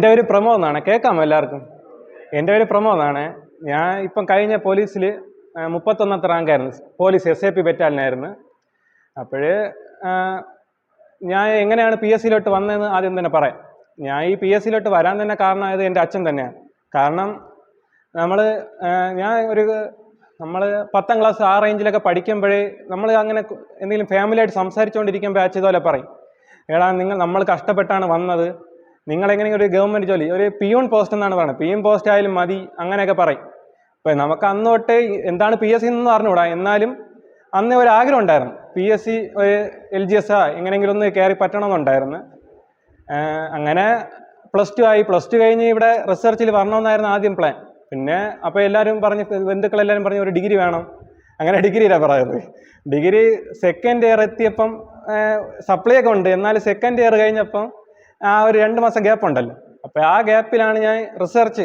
എന്റെ ഒരു പ്രമോന്നാണ് എന്നാണ് കേൾക്കാമോ എല്ലാവർക്കും? എന്റെ ഒരു പ്രമോന്നാണ് എന്നാണ് ഞാൻ ഇപ്പം കഴിഞ്ഞ പോലീസിൽ മുപ്പത്തൊന്നാമത്തെ റാങ്കായിരുന്നു പോലീസ് എസ് എ പി ബറ്റാലിനായിരുന്നു അപ്പോൾ ഞാൻ എങ്ങനെയാണ് പി എസ് സിയിലോട്ട് വന്നതെന്ന് ആദ്യം തന്നെ പറയാം. ഞാൻ ഈ പി എസ് സിയിലോട്ട് വരാൻ തന്നെ കാരണമായത് എന്റെ അച്ഛൻ തന്നെയാണ്. കാരണം നമ്മൾ ഞാൻ ഒരു നമ്മൾ പത്താം ക്ലാസ് ആ റേഞ്ചിലൊക്കെ പഠിക്കുമ്പോഴേ നമ്മൾ അങ്ങനെ എന്തെങ്കിലും ഫാമിലിയായിട്ട് സംസാരിച്ചുകൊണ്ടിരിക്കുമ്പോൾ അച്ഛൻ ഇതുപോലെ പറയും. എടാ നിങ്ങൾ നമ്മൾ കഷ്ടപ്പെട്ടാണ് വന്നത്. നിങ്ങളെങ്ങനെ ഒരു ഗവൺമെന്റ് ജോലി ഒരു പിയൂൺ പോസ്റ്റ് എന്നാണ് പറയുന്നത്. പിയൂൺ പോസ്റ്റ് ആയാലും മതി അങ്ങനെയൊക്കെ പറയും. ഇപ്പം നമുക്ക് അന്ന് തൊട്ടേ എന്താണ് പി എസ് സി എന്ന് അറിഞ്ഞുകൂടാ. എന്നാലും അന്ന് ഒരു ആഗ്രഹം ഉണ്ടായിരുന്നു. പി എസ് സി ഒരു എൽ ജി എസ് ആ എങ്ങനെയെങ്കിലും ഒന്ന് കയറി പറ്റണമെന്നുണ്ടായിരുന്നു. അങ്ങനെ പ്ലസ് ടു ആയി. പ്ലസ് ടു കഴിഞ്ഞ് ഇവിടെ റിസർച്ചിൽ വരണമെന്നായിരുന്നു ആദ്യം പ്ലാൻ. പിന്നെ അപ്പോൾ എല്ലാവരും പറഞ്ഞ് ബന്ധുക്കളെല്ലാവരും പറഞ്ഞ് ഒരു ഡിഗ്രി വേണം. അങ്ങനെ ഡിഗ്രിയിലാണ് പറയുന്നത്. ഡിഗ്രി സെക്കൻഡ് ഇയർ എത്തിയപ്പം സപ്ലൈ ഒക്കെ ഉണ്ട്. എന്നാൽ സെക്കൻഡ് ഇയർ കഴിഞ്ഞപ്പം ആ ഒരു രണ്ട് മാസം ഗ്യാപ്പ് ഉണ്ടല്ലോ. അപ്പോൾ ആ ഗ്യാപ്പിലാണ് ഞാൻ റിസർച്ച്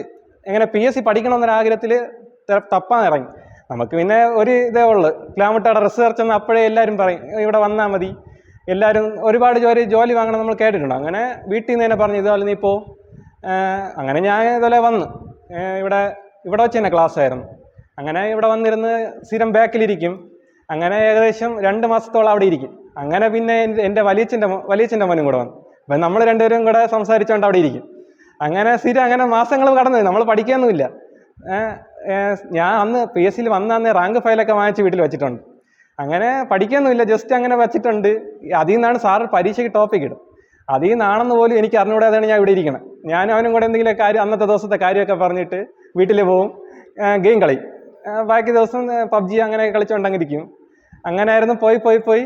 എങ്ങനെ പി എസ് സി പഠിക്കണമെന്നൊരു ആഗ്രഹത്തിൽ തപ്പാൻ ഇറങ്ങി. നമുക്ക് പിന്നെ ഒരു ഇതേ ഉള്ളു. കിലോമീറ്ററുടെ റിസർച്ച് എന്ന് അപ്പോഴേ എല്ലാവരും പറയും ഇവിടെ വന്നാൽ മതി. എല്ലാവരും ഒരുപാട് ജോലി ജോലി വാങ്ങണം നമ്മൾ കേട്ടിട്ടുണ്ട്. അങ്ങനെ വീട്ടിൽ നിന്ന് തന്നെ പറഞ്ഞു ഇതുപോലെ നീ പോ. അങ്ങനെ ഞാൻ ഇതുപോലെ വന്നു. ഇവിടെ ഇവിടെ വെച്ച് തന്നെ ആയിരുന്നു. അങ്ങനെ ഇവിടെ വന്നിരുന്ന് സ്ഥിരം ബാക്കിലിരിക്കും അങ്ങനെ ഏകദേശം രണ്ട് മാസത്തോളം അവിടെ ഇരിക്കും. അങ്ങനെ പിന്നെ എന്റെ- വലിയച്ഛന്റെ വലിയച്ഛന്റെ മോനും കൂടെ വന്നു. അപ്പം നമ്മൾ രണ്ടുപേരും കൂടെ സംസാരിച്ചുകൊണ്ട് അവിടെ ഇരിക്കും. അങ്ങനെ സ്ഥിരം അങ്ങനെ മാസങ്ങൾ കടന്നു നമ്മൾ ഏഹ് ഞാൻ അന്ന് പി എസ് സിയിൽ വന്ന അന്ന് റാങ്ക് ഫയലൊക്കെ വാങ്ങിച്ച് വീട്ടിൽ വെച്ചിട്ടുണ്ട്. അങ്ങനെ പഠിക്കാനൊന്നുമില്ല ജസ്റ്റ് അങ്ങനെ വെച്ചിട്ടുണ്ട്. അതിൽ നിന്നാണ് സാറ് പരീക്ഷയ്ക്ക് ടോപ്പിക് ഇടും. അതിൽ നിന്നാണെന്ന് പോലും എനിക്ക് അതാണ് ഞാൻ ഇവിടെ ഇരിക്കണം. ഞാനും അവനും കൂടെ എന്തെങ്കിലും കാര്യം അന്നത്തെ ദിവസത്തെ കാര്യമൊക്കെ പറഞ്ഞിട്ട് വീട്ടിൽ പോവും. ഗെയിം കളി ബാക്കി ദിവസം പബ്ജി അങ്ങനെ കളിച്ചുകൊണ്ടങ്ങിരിക്കും അങ്ങനെ ആയിരുന്നു പോയി പോയി പോയി.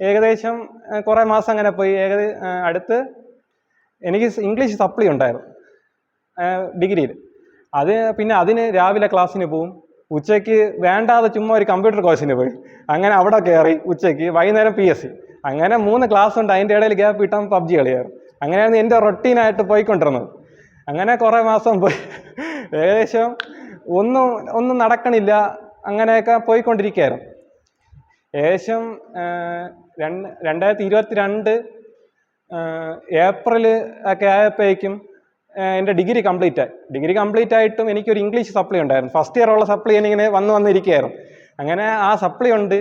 ഏകദേശം കുറേ മാസം അങ്ങനെ പോയി. ഏകദേശം അടുത്ത് എനിക്ക് ഇംഗ്ലീഷ് സപ്ലി ഉണ്ടായിരുന്നു ഡിഗ്രിയിൽ. അത് പിന്നെ അതിന് രാവിലെ ക്ലാസ്സിന് പോവും. ഉച്ചയ്ക്ക് വേണ്ടാതെ ചുമ്മാ ഒരു കമ്പ്യൂട്ടർ കോഴ്സിന് പോയി. അങ്ങനെ അവിടെ കയറി ഉച്ചയ്ക്ക് വൈകുന്നേരം പി എസ് സി അങ്ങനെ മൂന്ന് ക്ലാസ് ഉണ്ട് അതിന്റെ ഇടയിൽ ഗ്യാപ്പ് കിട്ടാൻ പബ്ജി കളിയായിരുന്നു. അങ്ങനെയായിരുന്നു എന്റെ റൊട്ടീനായിട്ട് പോയിക്കൊണ്ടിരുന്നത്. അങ്ങനെ കുറേ മാസം പോയി. ഏകദേശം ഒന്നും ഒന്നും നടക്കണില്ല അങ്ങനെയൊക്കെ പോയിക്കൊണ്ടിരിക്കുകയായിരുന്നു. ഏകദേശം രണ്ട് രണ്ടായിരത്തി ഇരുപത്തി രണ്ട് ഏപ്രിൽ ഒക്കെ ആയപ്പോഴേക്കും എന്റെ ഡിഗ്രി കംപ്ലീറ്റ് ആയി. ഡിഗ്രി കംപ്ലീറ്റ് ആയിട്ടും എനിക്കൊരു ഇംഗ്ലീഷ് സപ്ലി ഉണ്ടായിരുന്നു. ഫസ്റ്റ് ഇയർ ഉള്ള സപ്ലി എനിക്കിങ്ങനെ വന്ന് വന്നിരിക്കുകയായിരുന്നു അങ്ങനെ ആ സപ്ലി ഉണ്ട്.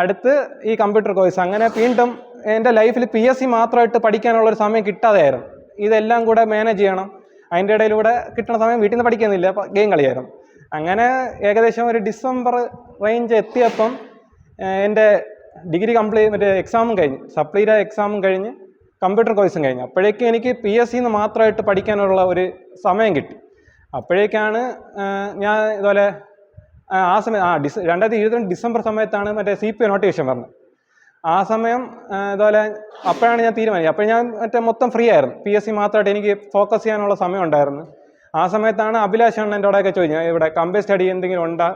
അടുത്ത് ഈ കമ്പ്യൂട്ടർ കോഴ്സ്. അങ്ങനെ വീണ്ടും എന്റെ ലൈഫിൽ പി എസ് സി മാത്രമായിട്ട് പഠിക്കാനുള്ളൊരു സമയം കിട്ടാതെയായിരുന്നു. ഇതെല്ലാം കൂടെ മാനേജ് ചെയ്യണം. അതിന്റെ ഇടയിലൂടെ കിട്ടുന്ന സമയം വീട്ടിൽ നിന്ന് പഠിക്കുന്നില്ല ഗെയിം കളിയായിരുന്നു. അങ്ങനെ ഏകദേശം ഒരു ഡിസംബർ റേഞ്ച് എത്തിയപ്പം എന്റെ ഡിഗ്രി കംപ്ലീറ്റ് മറ്റേ എക്സാമും കഴിഞ്ഞ് സപ്ലീയുടെ എക്സാമും കഴിഞ്ഞ് കമ്പ്യൂട്ടർ കോഴ്സും കഴിഞ്ഞ്. അപ്പോഴേക്കും എനിക്ക് പി എസ് സിന്ന് മാത്രമായിട്ട് പഠിക്കാനുള്ള ഒരു സമയം കിട്ടി. അപ്പോഴേക്കാണ് ഞാൻ ഇതുപോലെ ആ, സമയം ആ ഡിസ രണ്ടായിരത്തി ഇരുപത്തിരണ്ട് ഡിസംബർ സമയത്താണ് മറ്റേ സി പി നോട്ടിഫിക്കേഷൻ പറഞ്ഞത് ആ സമയം ഇതുപോലെ അപ്പോഴാണ് ഞാൻ തീരുമാനിച്ചത്. അപ്പോൾ ഞാൻ മറ്റേ മൊത്തം ഫ്രീ ആയിരുന്നു. പി എസ് സി മാത്രമായിട്ട് എനിക്ക് ഫോക്കസ് ചെയ്യാനുള്ള സമയം ഉണ്ടായിരുന്നു. ആ സമയത്താണ് അഭിലാഷ് അണ്ണൻ എന്റെ അവിടെയൊക്കെ ചോദിച്ചത് ഇവിടെ കമ്പേ സ്റ്റഡി എന്തെങ്കിലും ഉണ്ടാ?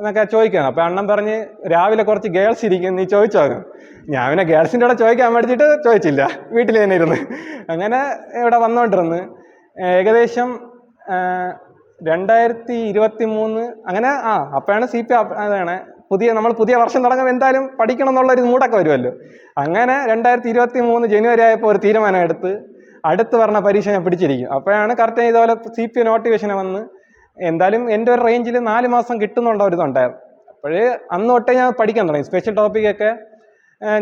എന്നൊക്കെ ചോദിക്കുകയാണ്. അപ്പം അണ്ണൻ പറഞ്ഞ് രാവിലെ കുറച്ച് ഗേൾസ് ഇരിക്കും നീ ചോദിച്ചോ ഞാൻ പിന്നെ ഗേൾസിന്റെ കൂടെ ചോദിക്കാൻ മേടിച്ചിട്ട് ചോദിച്ചില്ല. വീട്ടിൽ തന്നെ ഇരുന്ന്. അങ്ങനെ ഇവിടെ വന്നുകൊണ്ടിരുന്ന് ഏകദേശം രണ്ടായിരത്തി ഇരുപത്തി മൂന്ന് അങ്ങനെ ആ അപ്പോഴാണ് സി പി അതാണ് പുതിയ നമ്മൾ പുതിയ വർഷം തുടങ്ങുമ്പോൾ എന്തായാലും പഠിക്കണം എന്നുള്ളൊരു മൂടൊക്കെ വരുമല്ലോ. അങ്ങനെ രണ്ടായിരത്തി ഇരുപത്തി മൂന്ന് ജനുവരി ആയപ്പോൾ ഒരു തീരുമാനം എടുത്ത് അടുത്ത് പറഞ്ഞ പരീക്ഷ ഞാൻ പിടിച്ചിരിക്കും. അപ്പോഴാണ് കറക്റ്റ് ഇതുപോലെ സി പി നോട്ടിഫിക്കേഷൻ വന്ന് എന്തായാലും എന്റെ ഒരു റേഞ്ചിൽ നാല് മാസം കിട്ടുന്നുണ്ടോ ഒരു ഇതുണ്ടായിരുന്നു അപ്പോഴേ അന്ന് തൊട്ടേ ഞാൻ പഠിക്കാൻ തുടങ്ങി. സ്പെഷ്യൽ ടോപ്പിക്കൊക്കെ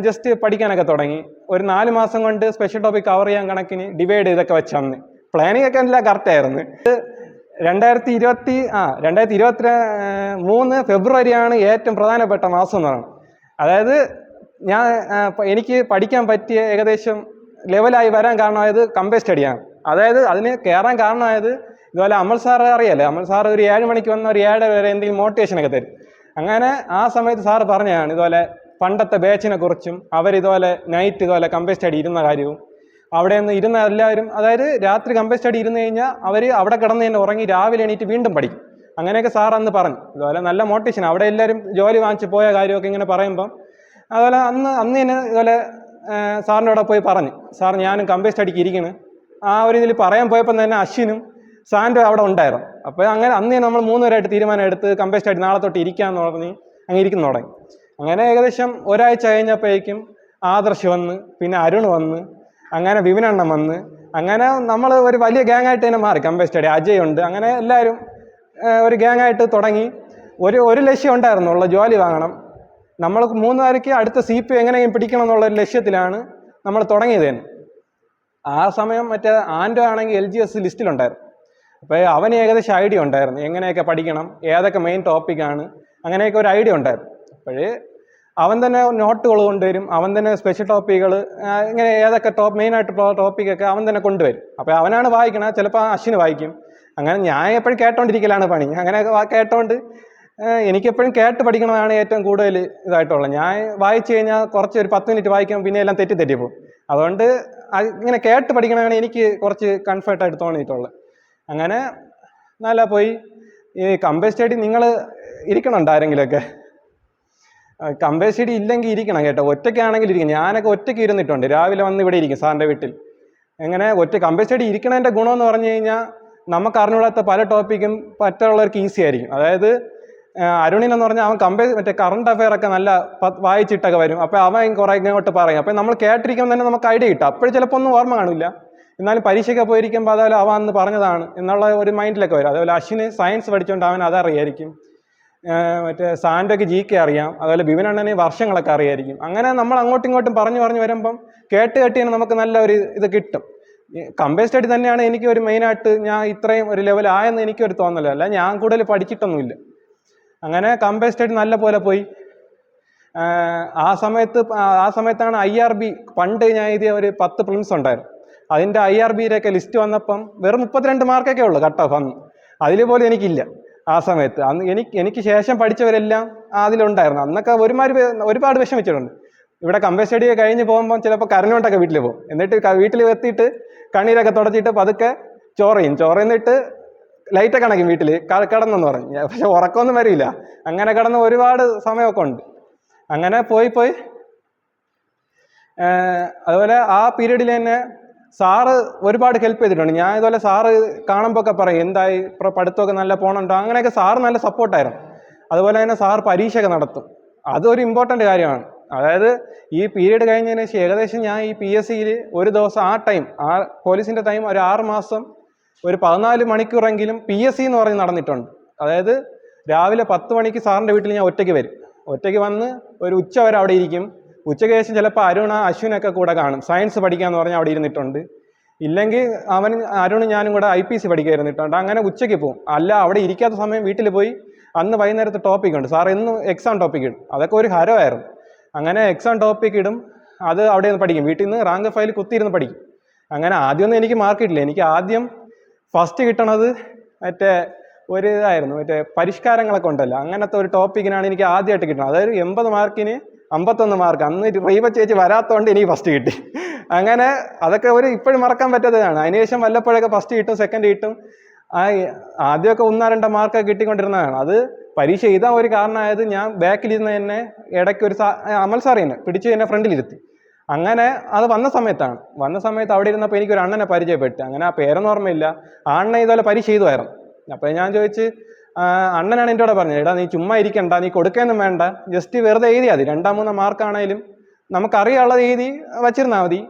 ജസ്റ്റ് പഠിക്കാനൊക്കെ തുടങ്ങി. ഒരു നാല് മാസം കൊണ്ട് സ്പെഷ്യൽ ടോപ്പിക് കവർ ചെയ്യാൻ കണക്കിന് ഡിവൈഡ് ചെയ്തൊക്കെ വെച്ചന്ന്. പ്ലാനിങ് ഒക്കെ എല്ലാം കറക്റ്റ് ആയിരുന്നു. രണ്ടായിരത്തി ഇരുപത്തി ആ രണ്ടായിരത്തി ഇരുപത്തി മൂന്ന് ഫെബ്രുവരിയാണ് ഏറ്റവും പ്രധാനപ്പെട്ട മാസം എന്ന് പറയുന്നത് അതായത് ഞാൻ എനിക്ക് പഠിക്കാൻ പറ്റിയ ഏകദേശം ലെവലായി വരാൻ കാരണമായത് കമ്പേ സ്റ്റഡിയാണ് അതായത് അതിന് കയറാൻ കാരണമായത് ഇതുപോലെ അമൽ സാർ അറിയാലേ? അമൽ സാർ ഒരു ഏഴ് മണിക്ക് വന്ന ഒരു ഏഴര വരെ എന്തെങ്കിലും മോട്ടിവേഷൻ ഒക്കെ തരും. അങ്ങനെ ആ സമയത്ത് സാറ് പറഞ്ഞതാണ് ഇതുപോലെ പണ്ടത്തെ ബാച്ചിനെ കുറിച്ചും അവരിതുപോലെ നൈറ്റ് ഇതുപോലെ കമ്പേ സ്റ്റഡി ഇരുന്ന കാര്യവും. അവിടെ നിന്ന് ഇരുന്ന എല്ലാവരും അതായത് രാത്രി കമ്പേ സ്റ്റഡി ഇരുന്ന് കഴിഞ്ഞാൽ അവർ അവിടെ കിടന്ന് തന്നെ ഉറങ്ങി രാവിലെ എണീറ്റ് വീണ്ടും പഠിക്കും. അങ്ങനെയൊക്കെ സാർ അന്ന് പറഞ്ഞു. ഇതുപോലെ നല്ല മോട്ടിവേഷൻ അവിടെ എല്ലാവരും ജോലി വാങ്ങിച്ച് പോയ കാര്യമൊക്കെ ഇങ്ങനെ പറയുമ്പം അതുപോലെ അന്ന് അന്ന് തന്നെ ഇതുപോലെ സാറിന്റെ അവിടെ പോയി പറഞ്ഞു. സാർ ഞാനും കമ്പേ സ്റ്റഡിക്ക് ഇരിക്കുന്നു ആ ഒരു ഇതിൽ പറയാൻ പോയപ്പം തന്നെ അശ്വിനും സാൻഡും അവിടെ ഉണ്ടായിരുന്നു. അപ്പോൾ അങ്ങനെ അന്ന് നമ്മൾ മൂന്നുപേരായിട്ട് തീരുമാനം എടുത്ത് കമ്പസ്റ്റ് ആയിട്ട് നാളെ തൊട്ട് ഇരിക്കാമെന്ന് പറഞ്ഞ് അങ്ങ് ഇരിക്കുന്നു തുടങ്ങി. അങ്ങനെ ഏകദേശം ഒരാഴ്ച കഴിഞ്ഞപ്പോഴേക്കും ആദർശ് വന്ന് പിന്നെ അരുൺ വന്ന് അങ്ങനെ വിപിനണ്ണം വന്ന് അങ്ങനെ നമ്മൾ ഒരു വലിയ ഗ്യാങ് ആയിട്ട് തന്നെ മാറി. കമ്പേ സ്റ്റഡി അജയ് ഉണ്ട്. അങ്ങനെ എല്ലാവരും ഒരു ഗ്യാങ് ആയിട്ട് തുടങ്ങി. ഒരു ഒരു ലക്ഷ്യം ഉണ്ടായിരുന്നു ഉള്ള ജോലി വാങ്ങണം. നമ്മൾ മൂന്നുപേർക്ക് അടുത്ത സി പി എങ്ങനെയും പിടിക്കണം എന്നുള്ള ഒരു ലക്ഷ്യത്തിലാണ് നമ്മൾ തുടങ്ങിയത് തന്നെ. ആ സമയം മറ്റേ ആൻഡോ ആണെങ്കിൽ എൽ ജി എസ് ലിസ്റ്റിലുണ്ടായിരുന്നു. അപ്പോൾ അവന് ഏകദേശം ഐഡിയ ഉണ്ടായിരുന്നു. എങ്ങനെയൊക്കെ പഠിക്കണം ഏതൊക്കെ മെയിൻ ടോപ്പിക്കാണ് അങ്ങനെയൊക്കെ ഒരു ഐഡിയ ഉണ്ടായിരുന്നു. അപ്പോഴേ അവൻ തന്നെ നോട്ടുകൾ കൊണ്ടുവരും അവൻ തന്നെ സ്പെഷ്യൽ ടോപ്പിക്കുകൾ ഇങ്ങനെ ഏതൊക്കെ ടോപ്പ് മെയിനായിട്ട് ടോപ്പിക്കൊക്കെ അവൻ തന്നെ കൊണ്ടുവരും. അപ്പോൾ അവനാണ് വായിക്കണത് ചിലപ്പോൾ അശ്വിന് വായിക്കും. അങ്ങനെ ഞാൻ എപ്പോഴും കേട്ടോണ്ടിരിക്കലാണ് പണി. അങ്ങനെ കേട്ടോണ്ട് എനിക്കെപ്പോഴും കേട്ട് പഠിക്കണതാണ് ഏറ്റവും കൂടുതൽ ഇതായിട്ടുള്ളത്. ഞാൻ വായിച്ചു കഴിഞ്ഞാൽ കുറച്ച് ഒരു പത്ത് മിനിറ്റ് വായിക്കുമ്പോൾ പിന്നെ എല്ലാം തെറ്റി തെറ്റി പോകും. അതുകൊണ്ട് ഇങ്ങനെ കേട്ട് പഠിക്കണതാണ് എനിക്ക് കുറച്ച് കംഫർട്ടായിട്ട് തോന്നിയിട്ടുള്ളത്. അങ്ങനെ നല്ല പോയി. ഈ കമ്പേ സ്റ്റഡി നിങ്ങൾ ഇരിക്കണുണ്ട് ആരെങ്കിലുമൊക്കെ? കമ്പേ സ്റ്റഡി ഇല്ലെങ്കിൽ ഇരിക്കണം കേട്ടോ. ഒറ്റയ്ക്കാണെങ്കിൽ ഇരിക്കും. ഞാനൊക്കെ ഒറ്റയ്ക്ക് ഇരുന്നിട്ടുണ്ട്. രാവിലെ വന്ന് ഇവിടെ ഇരിക്കും സാറിന്റെ വീട്ടിൽ. എങ്ങനെ ഒറ്റ കമ്പേ സ്റ്റഡി ഇരിക്കണതിന്റെ ഗുണമെന്ന് പറഞ്ഞു കഴിഞ്ഞാൽ നമുക്ക് അറിഞ്ഞുകൂടാത്ത പല ടോപ്പിക്കും മറ്റുള്ളവർക്ക് ഈസി ആയിരിക്കും. അതായത് അരുണിൻ എന്ന് പറഞ്ഞാൽ അവൻ കമ്പേ മറ്റേ കറണ്ട് അഫെയർ ഒക്കെ നല്ല വായിച്ചിട്ടൊക്കെ വരും. അപ്പോൾ അവൻ കുറേ ഇങ്ങോട്ട് പറയും. അപ്പോൾ നമ്മൾ കേട്ടിരിക്കുമ്പോൾ തന്നെ നമുക്ക് ഐഡിയ കിട്ടും. അപ്പോഴും ചിലപ്പോൾ ഒന്നും ഓർമ്മ കാണില്ല. എന്നാലും പരീക്ഷയ്ക്ക് പോയിരിക്കുമ്പോൾ അതായത് അവൻ അന്ന് പറഞ്ഞതാണ് എന്നുള്ള ഒരു മൈൻഡിലൊക്കെ വരും. അതുപോലെ അശ്വിന് സയൻസ് പഠിച്ചുകൊണ്ട് അവൻ അതറിയായിരിക്കും. മറ്റേ സാൻഡൊക്കെ ജി കെ അറിയാം. അതുപോലെ ബിപിൻ വർഷങ്ങളൊക്കെ അറിയായിരിക്കും. അങ്ങനെ നമ്മൾ അങ്ങോട്ടും ഇങ്ങോട്ടും പറഞ്ഞു പറഞ്ഞു വരുമ്പം കേട്ട് കേട്ട് തന്നെ നമുക്ക് നല്ല ഒരു ഇത് കിട്ടും. കമ്പയർ സ്റ്റഡി തന്നെയാണ് എനിക്ക് ഒരു മെയിനായിട്ട് ഞാൻ ഇത്രയും ഒരു ലെവൽ ആയെന്ന് എനിക്കൊരു തോന്നല. അല്ല ഞാൻ കൂടുതൽ പഠിച്ചിട്ടൊന്നുമില്ല. അങ്ങനെ കമ്പയർ സ്റ്റഡി നല്ല പോലെ പോയി. ആ സമയത്ത് ആ സമയത്താണ് ഐ ആർ ബി പണ്ട് ഞാൻ എഴുതിയ ഒരു പത്ത് പ്രിൻസ് ഉണ്ടായിരുന്നു. അതിന്റെ ഐ ആർ ബിയിലൊക്കെ ലിസ്റ്റ് വന്നപ്പം വെറും മുപ്പത്തിരണ്ട് മാർക്കൊക്കെ ഉള്ളു കട്ട് ഓഫ് അന്ന്. അതിൽ എനിക്കില്ല ആ സമയത്ത്. അന്ന് എനിക്ക് എനിക്ക് ശേഷം പഠിച്ചവരെല്ലാം അതിലുണ്ടായിരുന്നു. അന്നൊക്കെ ഒരുമാതിരി ഒരുപാട് വിഷമിച്ചിട്ടുണ്ട്. ഇവിടെ കമ്പേ സ്റ്റഡി കഴിഞ്ഞ് പോകുമ്പോൾ ചിലപ്പോൾ കരഞ്ഞോണ്ടൊക്കെ വീട്ടിൽ പോകും. എന്നിട്ട് വീട്ടിൽ എത്തിയിട്ട് കണ്ണീരൊക്കെ തുടച്ചിട്ട് പതുക്കെ ചോറയും ചോറന്നിട്ട് ലൈറ്റ് കണക്കും വീട്ടിൽ കിടന്നെന്ന് പറഞ്ഞു പക്ഷെ ഉറക്കമൊന്നും വരില്ല. അങ്ങനെ കിടന്ന് ഒരുപാട് സമയമൊക്കെ ഉണ്ട്. അങ്ങനെ പോയി പോയി അതുപോലെ ആ പീരീഡിൽ തന്നെ സാറ് ഒരുപാട് ഹെൽപ്പ് ചെയ്തിട്ടുണ്ട്. ഞാൻ ഇതുപോലെ സാറ് കാണുമ്പോൾ ഒക്കെ പറയും എന്തായി? പഠിത്തമൊക്കെ നല്ല പോകണുണ്ടോ അങ്ങനെയൊക്കെ സാറ് നല്ല സപ്പോർട്ടായിരുന്നു അതുപോലെ തന്നെ സാർ പരീക്ഷയൊക്കെ നടത്തും. അതൊരു ഇമ്പോർട്ടന്റ് കാര്യമാണ്. അതായത് ഈ പീരീഡ് കഴിഞ്ഞതിന് ശേഷം ഏകദേശം ഞാൻ ഈ പി എസ് സിയിൽ ഒരു ദിവസം ആ ടൈം ആ പോലീസിന്റെ ടൈം ഒരു ആറ് മാസം ഒരു പതിനാല് മണിക്കൂറെങ്കിലും പി എസ് സി എന്ന് പറഞ്ഞ് നടന്നിട്ടുണ്ട്. അതായത് രാവിലെ പത്ത് മണിക്ക് സാറിന്റെ വീട്ടിൽ ഞാൻ ഒറ്റയ്ക്ക് വരും. ഒറ്റയ്ക്ക് വന്ന് ഒരു ഉച്ച വരെ അവിടെ ഇരിക്കും. ഉച്ചയ്ക്ക് ശേഷം ചിലപ്പോൾ അരുണ അശ്വിനൊക്കെ കൂടെ കാണും. സയൻസ് പഠിക്കാന്ന് പറഞ്ഞാൽ അവിടെ ഇരുന്നിട്ടുണ്ട്. ഇല്ലെങ്കിൽ അവൻ അരുണും ഞാനും കൂടെ ഐ പി സി പഠിക്കാൻ ഇരുന്നിട്ടുണ്ട് അങ്ങനെ ഉച്ചയ്ക്ക് പോകും അല്ല അവിടെ ഇരിക്കാത്ത സമയം വീട്ടിൽ പോയി അന്ന് വൈകുന്നേരത്തെ ടോപ്പിക് ഉണ്ട്. സാർ ഇന്ന് എക്സാം ടോപ്പിക് ഇടും. അതൊക്കെ ഒരു ഹരമായിരുന്നു. അങ്ങനെ എക്സാം ടോപ്പിക് ഇടും. അത് അവിടെ നിന്ന് പഠിക്കും. വീട്ടിൽ നിന്ന് റാങ്ക് ഫയൽ കുത്തിയിരുന്ന് പഠിക്കും. അങ്ങനെ ആദ്യമൊന്നും എനിക്ക് മാർക്ക് കിട്ടില്ല എനിക്ക് ആദ്യം ഫസ്റ്റ് കിട്ടണത് മറ്റേ ഒരു ഇതായിരുന്നു. മറ്റേ പരിഷ്കാരങ്ങളൊക്കെ ഉണ്ടല്ലോ. അങ്ങനത്തെ ഒരു ടോപ്പിക്കിനാണ് എനിക്ക് ആദ്യമായിട്ട് കിട്ടുന്നത് അതായത് എൺപത് മാർക്കിന് അമ്പത്തൊന്ന് മാർക്ക് അന്ന് റീവ ചേച്ചി വരാത്തതുകൊണ്ട് എനിക്ക് ഫസ്റ്റ് കിട്ടി. അങ്ങനെ അതൊക്കെ ഒരു ഇപ്പോഴും മറക്കാൻ പറ്റാത്തതാണ്. അതിനുശേഷം വല്ലപ്പോഴൊക്കെ ഫസ്റ്റ് കിട്ടും സെക്കൻഡ് കിട്ടും. ആ ആദ്യമൊക്കെ ഒന്നോ രണ്ടോ മാർക്കൊക്കെ കിട്ടിക്കൊണ്ടിരുന്നതാണ്. അത് പരീക്ഷ എഴുതാൻ ഒരു കാരണമായത് ഞാൻ ബാക്കിലിരുന്ന് തന്നെ ഇടയ്ക്ക് ഒരു അമൽ സാറി തന്നെ പിടിച്ച് എന്നെ ഫ്രണ്ടിലിരുത്തി. അങ്ങനെ അത് വന്ന സമയത്താണ്. വന്ന സമയത്ത് അവിടെ ഇരുന്നപ്പോൾ എനിക്കൊരു അണ്ണനെ പരിചയപ്പെട്ടു. അങ്ങനെ ആ പേരൊന്നും ഓർമ്മയില്ല. ആ അണ്ണൻ ഇതുപോലെ പരീക്ഷ ചെയ്തുമായിരുന്നു അപ്പോൾ ഞാൻ ചോദിച്ച് അണ്ണനാണ് എന്റെ കൂടെ പറഞ്ഞത്. എടാ നീ ചുമ്മാ ഇരിക്കണ്ട നീ കൊടുക്കുകയൊന്നും വേണ്ട. ജസ്റ്റ് വെറുതെ എഴുതിയാൽ മതി. രണ്ടാം മൂന്നാം മാർക്കാണേലും നമുക്കറിയാനുള്ളത് എഴുതി വച്ചിരുന്നാൽ മതി.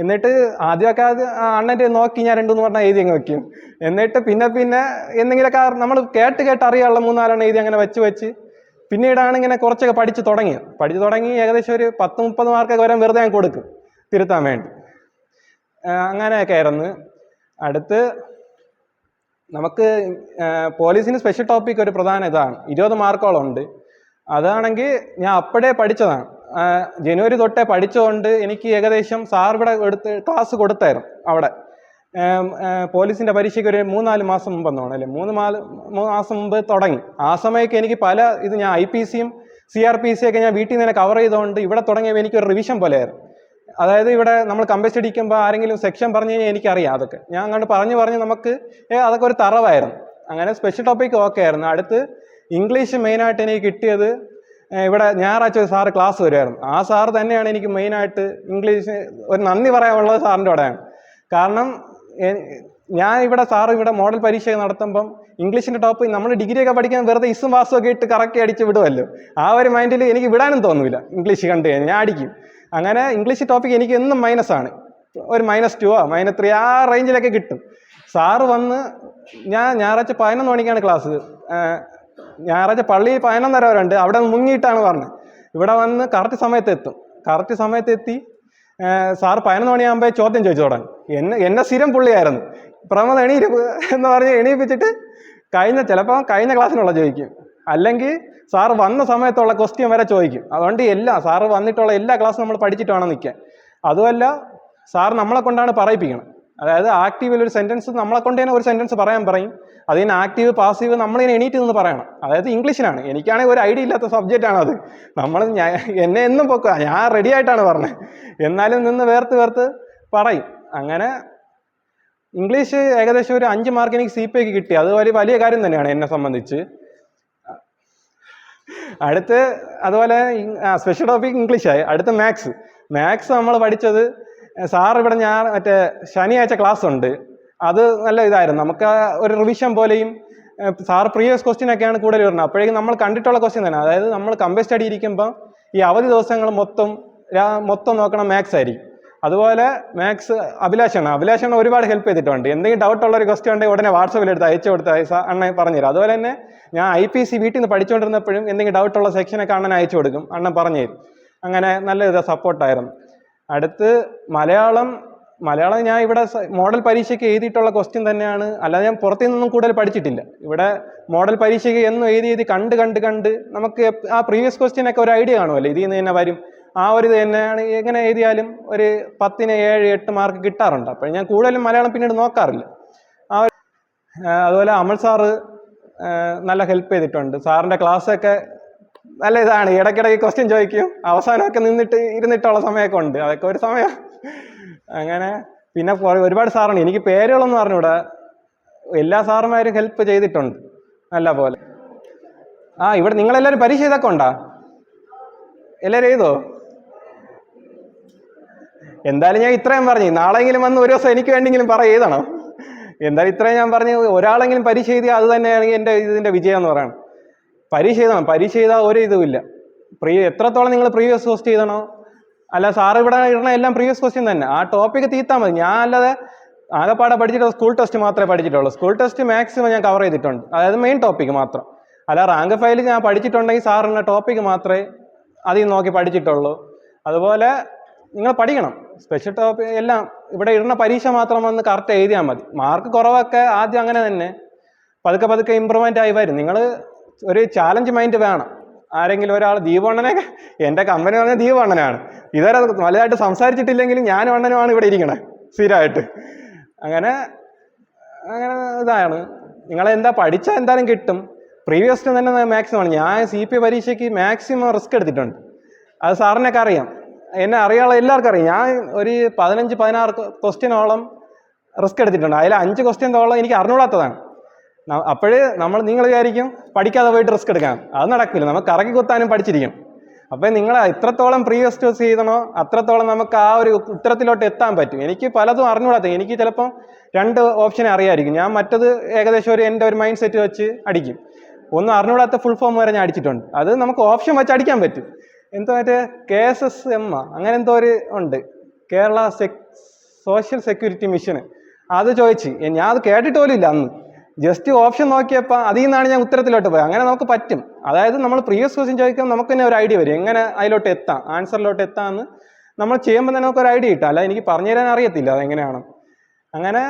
എന്നിട്ട് ആദ്യമൊക്കെ അത് അണ്ണന്റെ നോക്കി ഞാൻ രണ്ടെന്ന് പറഞ്ഞാൽ എഴുതി അങ്ങ് വെക്കും. എന്നിട്ട് പിന്നെ പിന്നെ എന്തെങ്കിലുമൊക്കെ നമ്മൾ കേട്ട് കേട്ട് അറിയാനുള്ള മൂന്നാലെണ്ണം എഴുതി അങ്ങനെ വെച്ച് വെച്ച് പിന്നീടാണ് ഇങ്ങനെ കുറച്ചൊക്കെ പഠിച്ച് തുടങ്ങിയത്. പഠിച്ച് തുടങ്ങി ഏകദേശം ഒരു പത്ത് മുപ്പത് മാർക്കൊക്കെ വരാൻ വെറുതെ ഞാൻ കൊടുക്കും. തിരുത്താൻ വേണ്ടി. അങ്ങനെയൊക്കെ ആയിരുന്നു. അടുത്ത് നമുക്ക് പോലീസിന് സ്പെഷ്യൽ ടോപ്പിക് ഒരു പ്രധാന ഇതാണ്. ഇരുപത് മാർക്കോളം ഉണ്ട് അതാണെങ്കിൽ ഞാൻ അപ്പോഴേ പഠിച്ചതാണ്. ജനുവരി തൊട്ടേ പഠിച്ചതുകൊണ്ട് എനിക്ക് ഏകദേശം സാർ ഇവിടെ എടുത്ത് ക്ലാസ് കൊടുത്തായിരുന്നു അവിടെ. പോലീസിന്റെ പരീക്ഷയ്ക്ക് ഒരു മൂന്നാൽ മാസം മുമ്പ് തോന്നുന്നു അല്ലേ? മൂന്ന് നാല് മൂന്ന് മാസം മുമ്പ് തുടങ്ങി. ആ സമയമൊക്കെ എനിക്ക് പല ഇത് ഞാൻ ഐ പി സിയും സി ആർ പി സി ഒക്കെ ഞാൻ വീട്ടിൽ നിന്ന് തന്നെ കവർ ചെയ്തുകൊണ്ട് ഇവിടെ തുടങ്ങിയപ്പോൾ എനിക്കൊരു റിവിഷൻ പോലെയായിരുന്നു. അതായത് ഇവിടെ നമ്മൾ കമ്പസ്റ്റ് അടിക്കുമ്പോൾ ആരെങ്കിലും സെക്ഷൻ പറഞ്ഞു കഴിഞ്ഞാൽ എനിക്കറിയാം അതൊക്കെ. ഞാൻ അങ്ങോട്ട് പറഞ്ഞു പറഞ്ഞ് നമുക്ക് അതൊക്കെ ഒരു തറവായിരുന്നു. അങ്ങനെ സ്പെഷ്യൽ ടോപ്പിക് ഓക്കെ ആയിരുന്നു. അടുത്ത് ഇംഗ്ലീഷ് മെയിനായിട്ട് എനിക്ക് കിട്ടിയത് ഇവിടെ ഞായറാഴ്ച ഒരു സാറ് ക്ലാസ് വരുമായിരുന്നു ആ സാറ് തന്നെയാണ് എനിക്ക് മെയിനായിട്ട് ഇംഗ്ലീഷ് ഒരു നന്ദി പറയാനുള്ളത് സാറിന്റെ കൂടെയാണ് കാരണം ഞാൻ ഇവിടെ സാറ് ഇവിടെ മോഡൽ പരീക്ഷ നടത്തുമ്പം ഇംഗ്ലീഷിന്റെ ടോപ്പ് നമ്മൾ ഡിഗ്രിയൊക്കെ പഠിക്കാൻ വെറുതെ ഇസും വാസും ഒക്കെ ഇട്ട് കറക്റ്റ് അടിച്ച് വിടുമല്ലോ ആ ഒരു മൈൻഡിൽ എനിക്ക് വിടാനും തോന്നില്ല ഇംഗ്ലീഷ് കണ്ടു കഴിഞ്ഞാൽ ഞാൻ അടിക്കും. അങ്ങനെ ഇംഗ്ലീഷ് ടോപ്പിക് എനിക്ക് എന്നും മൈനസ് ആണ്. ഒരു മൈനസ് ടുവോ മൈനസ് ത്രീ ആ റേഞ്ചിലൊക്കെ കിട്ടും. സാറ് വന്ന് ഞാൻ ഞായറാഴ്ച പതിനൊന്ന് മണിക്കാണ് ക്ലാസ് ഞായറാഴ്ച പള്ളി പതിനൊന്നര വരെ ഉണ്ട്. അവിടെ മുങ്ങിയിട്ടാണ് പറഞ്ഞത്. ഇവിടെ വന്ന് കറക്റ്റ് സമയത്ത് എത്തും. കറക്റ്റ് സമയത്ത് എത്തി സാറ് പതിനൊന്ന് മണിയാകുമ്പോൾ ചോദ്യം ചോദിച്ചു തുടങ്ങി. എന്നെ എന്നെ സ്ഥിരം പുള്ളിയായിരുന്നു. പ്രമോദ് എണീര് എന്ന് പറഞ്ഞ് എണീപ്പിച്ചിട്ട് കഴിഞ്ഞ ചിലപ്പോൾ കഴിഞ്ഞ ക്ലാസ്സിനുള്ള ചോദിക്കും. അല്ലെങ്കിൽ സാറ് വന്ന സമയത്തുള്ള ക്വസ്റ്റ്യൻ വരെ ചോദിക്കും. അതുകൊണ്ട് എല്ലാ സാറ് വന്നിട്ടുള്ള എല്ലാ ക്ലാസ് നമ്മൾ പഠിച്ചിട്ട് വേണം നിൽക്കാൻ. അതുമല്ല സാർ നമ്മളെ കൊണ്ടാണ് പറയിപ്പിക്കണം. അതായത് ആക്റ്റീവിൽ ഒരു സെന്റൻസ് നമ്മളെ കൊണ്ട് തന്നെ ഒരു സെന്റൻസ് പറയാൻ പറയും. അതിന് ആക്റ്റീവ് പാസീവ് നമ്മളിങ്ങനെ എണീറ്റ് നിന്ന് പറയണം. അതായത് ഇംഗ്ലീഷിലാണ്. എനിക്കാണെങ്കിൽ ഒരു ഐഡിയ ഇല്ലാത്ത സബ്ജക്റ്റാണ് അത് നമ്മൾ എന്നെ എന്നും പൊക്കുക ഞാൻ റെഡി ആയിട്ടാണ് പറഞ്ഞത്. എന്നാലും നിന്ന് വേർത്ത് വേർത്ത് പറയും. അങ്ങനെ ഇംഗ്ലീഷ് ഏകദേശം ഒരു അഞ്ച് മാർക്ക് എനിക്ക് സി പി ഐക്ക് കിട്ടി. അത് വലിയ വലിയ കാര്യം തന്നെയാണ് എന്നെ സംബന്ധിച്ച്. അടുത്ത് അതുപോലെ സ്പെഷ്യൽ ടോപ്പിക് ഇംഗ്ലീഷായി. അടുത്ത മാത്സ് മാത്സ് നമ്മൾ പഠിച്ചത് സാർ ഇവിടെ ഞാൻ മറ്റേ ശനിയാഴ്ച ക്ലാസ് ഉണ്ട്. അത് നല്ല ഇതായിരുന്നു. നമുക്ക് ഒരു റിവിഷൻ പോലെയും സാർ പ്രീവിയസ് ക്വസ്റ്റ്യൻ ഒക്കെയാണ് കൂടുതൽ വരുന്നത്. അപ്പോഴേക്കും നമ്മൾ കണ്ടിട്ടുള്ള ക്വസ്റ്റ്യൻ തന്നെ. അതായത് നമ്മൾ കമ്പേ സ്റ്റഡി ഇരിക്കുമ്പോൾ ഈ അവധി ദിവസങ്ങൾ മൊത്തം മൊത്തം നോക്കണം മാത്സ് ആയിരിക്കും. അതുപോലെ മാത്സ് അഭിലാഷാണ് അഭിലാഷാണ് ഒരുപാട് ഹെൽപ്പ് ചെയ്തിട്ടുണ്ട്. എന്തെങ്കിലും ഡൗട്ട് ഉള്ള ഒരു ക്വസ്റ്റ്യൻ ഉണ്ടെങ്കിൽ ഉടനെ വാട്സപ്പിൽ എടുത്ത് അയച്ചു കൊടുത്ത് അണ്ണൻ പറഞ്ഞുതരും. അതുപോലെ തന്നെ ഞാൻ ഐ പി സി വീട്ടിൽ നിന്ന് പഠിച്ചുകൊണ്ടിരുന്നപ്പോഴും എന്തെങ്കിലും ഡൗട്ട് ഉള്ള സെക്ഷനൊക്കെ അണ്ണൻ അയച്ചു കൊടുക്കും. അണ്ണൻ പറഞ്ഞു തരും അങ്ങനെ നല്ല ഇത് സപ്പോർട്ടായിരുന്നു അടുത്ത് മലയാളം മലയാളം ഞാൻ ഇവിടെ മോഡൽ പരീക്ഷയ്ക്ക് എഴുതിയിട്ടുള്ള ക്വസ്റ്റ്യൻ തന്നെയാണ്. അല്ലാതെ ഞാൻ പുറത്തു നിന്നും കൂടുതൽ പഠിച്ചിട്ടില്ല. ഇവിടെ മോഡൽ പരീക്ഷയ്ക്ക് എന്നും എഴുതി എഴുതി കണ്ട് കണ്ട് കണ്ട് നമുക്ക് ആ പ്രീവിയസ് ക്വസ്റ്റ്യൻ ഒക്കെ ഒരു ഐഡിയ കാണുമല്ലോ. ഇതിൽ നിന്ന് തന്നെ വരും. ആ ഒരു ഇത് തന്നെയാണ് എങ്ങനെ എഴുതിയാലും ഒരു പത്തിന് ഏഴ് എട്ട് മാർക്ക് കിട്ടാറുണ്ട്. അപ്പോൾ ഞാൻ കൂടുതലും മലയാളം പിന്നീട് നോക്കാറില്ല. ആ അതുപോലെ അമൽ സാറ് നല്ല ഹെൽപ്പ് ചെയ്തിട്ടുണ്ട്. സാറിന്റെ ക്ലാസ്സൊക്കെ നല്ല ഇതാണ്. ഇടയ്ക്കിടയ്ക്ക് ക്വസ്റ്റ്യൻ ചോദിക്കും. അവസാനമൊക്കെ നിന്നിട്ട് ഇരുന്നിട്ടുള്ള സമയമൊക്കെ ഉണ്ട്. അതൊക്കെ ഒരു സമയം. അങ്ങനെ പിന്നെ ഒരുപാട് സാറുണ്ട് എനിക്ക് പേരുകളൊന്നും അറിഞ്ഞൂടാ. എല്ലാ സാറുമാരും ഹെൽപ്പ് ചെയ്തിട്ടുണ്ട്. നല്ല പോലെ. ആ ഇവിടെ നിങ്ങളെല്ലാവരും പരീക്ഷ ഇതൊക്കെ ഉണ്ടോ? എല്ലാവരും എഴുതോ? എന്തായാലും ഞാൻ ഇത്രയും പറഞ്ഞു. നാളെങ്കിലും വന്ന് ഒരു ദിവസം എനിക്ക് വേണ്ടെങ്കിലും പറ എഴുതണം. എന്തായാലും ഇത്രയും ഞാൻ പറഞ്ഞു. ഒരാളെങ്കിലും പരീക്ഷ എഴുതിയാൽ അത് തന്നെയാണ് എന്റെ ഇതിന്റെ വിജയം എന്ന് പറയണം. പരീക്ഷ എഴുതണം പരീക്ഷ ഒരു ഇതുമില്ല പ്രീ എത്രത്തോളം നിങ്ങൾ പ്രീവിയസ് ക്വസ്റ്റ് ചെയ്തണോ അല്ല സാറ് ഇവിടെ ഇടണ എല്ലാം പ്രീവിയസ് ക്വസ്റ്റ്യൻ തന്നെ. ആ ടോപ്പിക്ക് തീർത്താൽ മതി. ഞാൻ അല്ലാതെ ആകെപ്പാടെ പഠിച്ചിട്ടുള്ള സ്കൂൾ ടെസ്റ്റ് മാത്രമേ പഠിച്ചിട്ടുള്ളൂ. സ്കൂൾ ടെസ്റ്റ് മാക്സിമം ഞാൻ കവർ ചെയ്തിട്ടുണ്ട്. അതായത് മെയിൻ ടോപ്പിക്ക് മാത്രം. അല്ല റാങ്ക് ഫയലിൽ ഞാൻ പഠിച്ചിട്ടുണ്ടെങ്കിൽ സാറിന്റെ ടോപ്പിക്ക് മാത്രമേ അതിൽ നോക്കി പഠിച്ചിട്ടുള്ളൂ. അതുപോലെ നിങ്ങൾ പഠിക്കണം. സ്പെഷ്യൽ ടോപ്പിക് എല്ലാം ഇവിടെ ഇടുന്ന പരീക്ഷ മാത്രം വന്ന് കറക്റ്റ് എഴുതിയാൽ മതി. മാർക്ക് കുറവൊക്കെ ആദ്യം അങ്ങനെ തന്നെ. പതുക്കെ പതുക്കെ ഇമ്പ്രൂവ്മെന്റ് ആയി വരും. നിങ്ങൾ ഒരു ചാലഞ്ച് മൈൻഡ് വേണം. ആരെങ്കിലും ഒരാൾ ദീപണ്ണനെ എന്റെ കമ്പനി പറഞ്ഞ ദീപണ്ണനാണ്. ഇതുവരെ നല്ലതായിട്ട് സംസാരിച്ചിട്ടില്ലെങ്കിലും ഞാൻ അണ്ണനുമാണ് ഇവിടെ ഇരിക്കണേ. സ്ഥിരമായിട്ട്. അങ്ങനെ അങ്ങനെ ഇതാണ്. നിങ്ങളെന്താ പഠിച്ചാൽ എന്തായാലും കിട്ടും. പ്രീവിയസ് തന്നെ മാക്സിമം ഞാൻ സി പി പരീക്ഷയ്ക്ക് മാക്സിമം റിസ്ക് എടുത്തിട്ടുണ്ട്. അത് സാറിനൊക്കെ അറിയാം. എന്നെ അറിയാനുള്ള എല്ലാവർക്കും അറിയാം. ഞാൻ ഒരു പതിനഞ്ച് പതിനാറ് ക്വസ്റ്റ്യനോളം റിസ്ക് എടുത്തിട്ടുണ്ട്. അതിൽ അഞ്ച് ക്വസ്റ്റ്യനോളം എനിക്ക് അറിഞ്ഞൂടാത്തതാണ് അപ്പോഴേ നമ്മൾ നിങ്ങൾ വിചാരിക്കും പഠിക്കാതെ പോയിട്ട് റിസ്ക് എടുക്കാം അത് നടക്കില്ല. നമുക്ക് കറക്കി കുത്താനും പഠിച്ചിരിക്കും. അപ്പോൾ നിങ്ങൾ എത്രത്തോളം പ്രീവിയസ് ടൂസ് ചെയ്തണോ അത്രത്തോളം നമുക്ക് ആ ഒരു ഉത്തരത്തിലോട്ട് എത്താൻ പറ്റും. എനിക്ക് പലതും അറിഞ്ഞുകൂടാത്ത എനിക്ക് ചിലപ്പം രണ്ട് ഓപ്ഷനെ അറിയാമായിരിക്കും. ഞാൻ മറ്റത് ഏകദേശം ഒരു എന്റെ ഒരു മൈൻഡ് സെറ്റ് വെച്ച് അടിക്കും. ഒന്നും അറിഞ്ഞുകൂടാത്ത ഫുൾ ഫോം വരെ ഞാൻ അടിച്ചിട്ടുണ്ട്. അത് നമുക്ക് ഓപ്ഷൻ വെച്ച് അടിക്കാൻ പറ്റും. എന്തോ മറ്റേ കെ എസ് എസ് എം അങ്ങനെ എന്തോ ഒരു ഉണ്ട്. കേരള സെക് സോഷ്യൽ സെക്യൂരിറ്റി മിഷന്. അത് ചോദിച്ച്. ഞാൻ അത് കേട്ടിട്ട് പോലും ഇല്ല അന്ന്. ജസ്റ്റ് ഓപ്ഷൻ നോക്കിയപ്പോൾ അതിൽ നിന്നാണ് ഞാൻ ഉത്തരത്തിലോട്ട് പോയത്. അങ്ങനെ നമുക്ക് പറ്റും. അതായത് നമ്മൾ പ്രീവിയസ് ക്വസ്റ്റ്യൻ ചോദിക്കുമ്പോൾ നമുക്ക് തന്നെ ഒരു ഐഡിയ വരും. എങ്ങനെ അതിലോട്ട് എത്താം? ആൻസറിലോട്ട് എത്താമെന്ന് നമ്മൾ ചെയ്യുമ്പോൾ തന്നെ നമുക്കൊരു ഐഡിയ കിട്ടും. അല്ല എനിക്ക് പറഞ്ഞു തരാൻ അറിയത്തില്ല അതെങ്ങനെയാണ്. അങ്ങനെ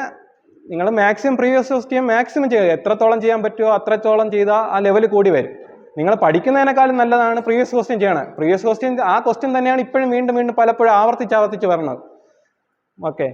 നിങ്ങൾ മാക്സിമം പ്രീവിയസ് ക്വസ്റ്റ്യൻ മാക്സിമം ചെയ്യുക. എത്രത്തോളം ചെയ്യാൻ പറ്റുമോ അത്രത്തോളം ചെയ്താൽ ആ ലെവൽ കൂടി വരും. നിങ്ങൾ പഠിക്കുന്നതിനേക്കാളും നല്ലതാണ് പ്രീവിയസ് ക്വസ്റ്റ്യൻ ചെയ്യണം. പ്രീവിയസ് ക്വസ്റ്റ്യൻ ആ ക്വസ്റ്റ്യൻ തന്നെയാണ് ഇപ്പോഴും വീണ്ടും വീണ്ടും പലപ്പോഴും ആവർത്തിച്ച് ആവർത്തിച്ച് വരണത്. ഓക്കെ